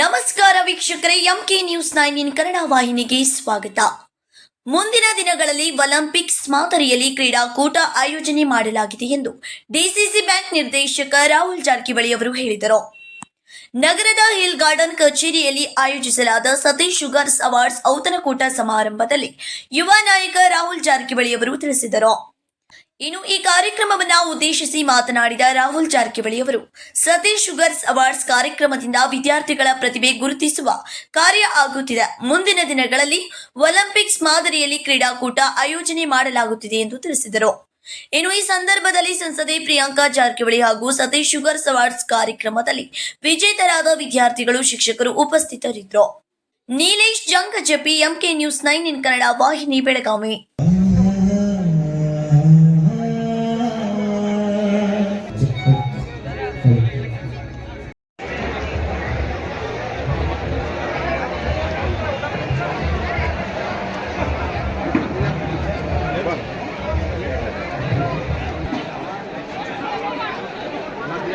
ನಮಸ್ಕಾರ ವೀಕ್ಷಕರೇ MK news nine Kannada ವಾಹಿನಿಗೆ ಸ್ವಾಗತ. ಮುಂದಿನ ದಿನಗಳಲ್ಲಿ ಒಲಿಂಪಿಕ್ಸ್ ಮಾದರಿಯಲ್ಲಿ ಕ್ರೀಡಾಕೂಟ ಆಯೋಜನೆ ಮಾಡಲಾಗಿದೆ ಎಂದು ಡಿಸಿಸಿ ಬ್ಯಾಂಕ್ ನಿರ್ದೇಶಕ ರಾಹುಲ್ ಜಾರಕಿಹೊಳಿ ಅವರು ಹೇಳಿದರು. ನಗರದ ಹಿಲ್ ಗಾರ್ಡನ್ ಕಚೇರಿಯಲ್ಲಿ ಆಯೋಜಿಸಲಾದ ಸತೀಶ್ ಶುಗರ್ಸ್ ಅವಾರ್ಡ್ಸ್ ಔತಣಕೂಟ ಸಮಾರಂಭದಲ್ಲಿ ಯುವ ನಾಯಕ ರಾಹುಲ್ ಜಾರಕಿಹೊಳಿ ಅವರು ತಿಳಿಸಿದರು. ಇನ್ನು ಈ ಕಾರ್ಯಕ್ರಮವನ್ನು ಉದ್ದೇಶಿಸಿ ಮಾತನಾಡಿದ ರಾಹುಲ್ ಜಾರಕಿಹೊಳಿ ಅವರು, ಸತೀಶ್ ಶುಗರ್ಸ್ ಅವಾರ್ಡ್ಸ್ ಕಾರ್ಯಕ್ರಮದಿಂದ ವಿದ್ಯಾರ್ಥಿಗಳ ಪ್ರತಿಭೆ ಗುರುತಿಸುವ ಕಾರ್ಯ ಆಗುತ್ತಿದೆ. ಮುಂದಿನ ದಿನಗಳಲ್ಲಿ ಒಲಿಂಪಿಕ್ಸ್ ಮಾದರಿಯಲ್ಲಿ ಕ್ರೀಡಾಕೂಟ ಆಯೋಜನೆ ಮಾಡಲಾಗುತ್ತಿದೆ ಎಂದು ತಿಳಿಸಿದರು. ಇನ್ನು ಈ ಸಂದರ್ಭದಲ್ಲಿ ಸಂಸದೆ ಪ್ರಿಯಾಂಕಾ ಜಾರಕಿಹೊಳಿ ಹಾಗೂ ಸತೀಶ್ ಶುಗರ್ಸ್ ಅವಾರ್ಡ್ಸ್ ಕಾರ್ಯಕ್ರಮದಲ್ಲಿ ವಿಜೇತರಾದ ವಿದ್ಯಾರ್ಥಿಗಳು, ಶಿಕ್ಷಕರು ಉಪಸ್ಥಿತರಿದ್ದರು. Nilesh Jangajapi MK news nine in Kannada ವಾಹಿನಿ, ಬೆಳಗಾವಿ.